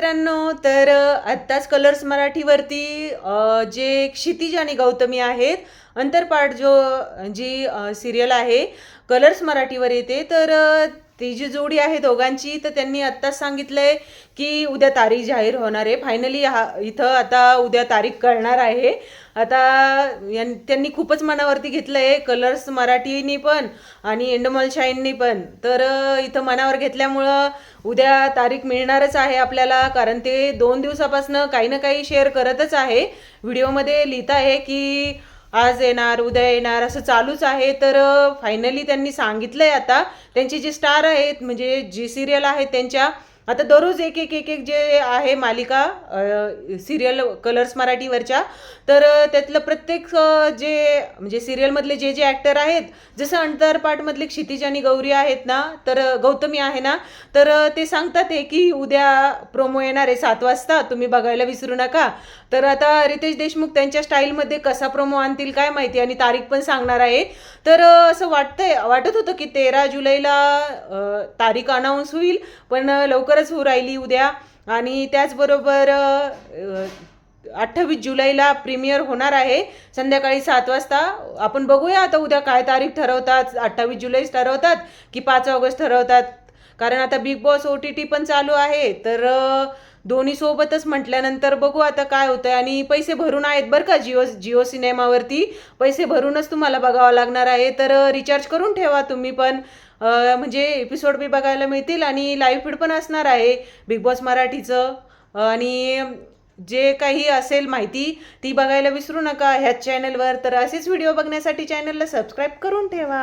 मित्रांनो तर आत्ताच कलर्स मराठीवरती जे क्षितिज आणि गौतमी आहेत अंतरपाठ जो जी सिरियल आहे कलर्स मराठीवर येते. तर ती जी जोडी आहे दोघांची तर त्यांनी आत्ताच सांगितलंय की उद्या तारीख जाहीर होणार आहे. फायनली हा इथं आता उद्या तारीख कळणार आहे. आता यां- त्यांनी खूपच मनावरती घेतलं आहे कलर्स मराठीनी पण आणि एंडोमल शाईननी पण. तर इथं मनावर घेतल्यामुळं उद्या तारीख मिळणारच आहे आपल्याला कारण ते दोन दिवसापासनं काही ना काही शेअर करतच आहे. व्हिडिओमध्ये लिहित आहे की आज येणार उद्या येणार असं चालूच आहे. तर फायनली त्यांनी सांगितलं आहे आता. त्यांची जी स्टार आहेत म्हणजे जी सिरियल आहेत त्यांच्या आता दररोज एक एक एक एक जे आहे मालिका सिरियल कलर्स मराठीवरच्या तर त्यातलं प्रत्येक जे म्हणजे सिरियलमधले जे जे ॲक्टर आहेत जसं अंतरपाठमधले क्षितिज आणि गौरी आहेत ना तर गौतमी आहे ना तर ते सांगतात हे की उद्या प्रोमो येणार आहे सात वाजता तुम्ही बघायला विसरू नका. तर आता रितेश देशमुख त्यांच्या स्टाईलमध्ये कसा प्रोमो आणतील काय माहिती आणि तारीख पण सांगणार आहे. तर असं वाटतंय वाटत होतं की तेरा जुलैला तारीख अनाऊन्स होईल पण लवकर लवकरच होऊ राहिली उद्या. आणि त्याचबरोबर अठ्ठावीस जुलैला प्रीमियर होणार आहे. संध्याकाळी सात वाजता. आपण बघूया आता उद्या काय तारीख ठरवतात. अठ्ठावीस जुलैच ठरवतात की पाच ऑगस्ट ठरवतात. कारण आता Bigg Boss O T T पण चालू आहे. तर दोन्ही सोबतच म्हटल्यानंतर बघू आता काय होतंय. आणि पैसे भरून आहेत बरं का जिओ जिओ सिनेमावरती. पैसे भरूनच तुम्हाला बघावं लागणार आहे. तर रिचार्ज करून ठेवा तुम्ही पण. म्हणजे एपिसोड बी बघायला मिळतील आणि लाईव्ह फीड पण असणार आहे. बिग बॉस मराठीचं. आणि जे काही असेल माहिती ती बघायला विसरू नका ह्याच चॅनलवर तर असेच व्हिडिओ बघण्यासाठी चॅनलला सबस्क्राईब करून ठेवा.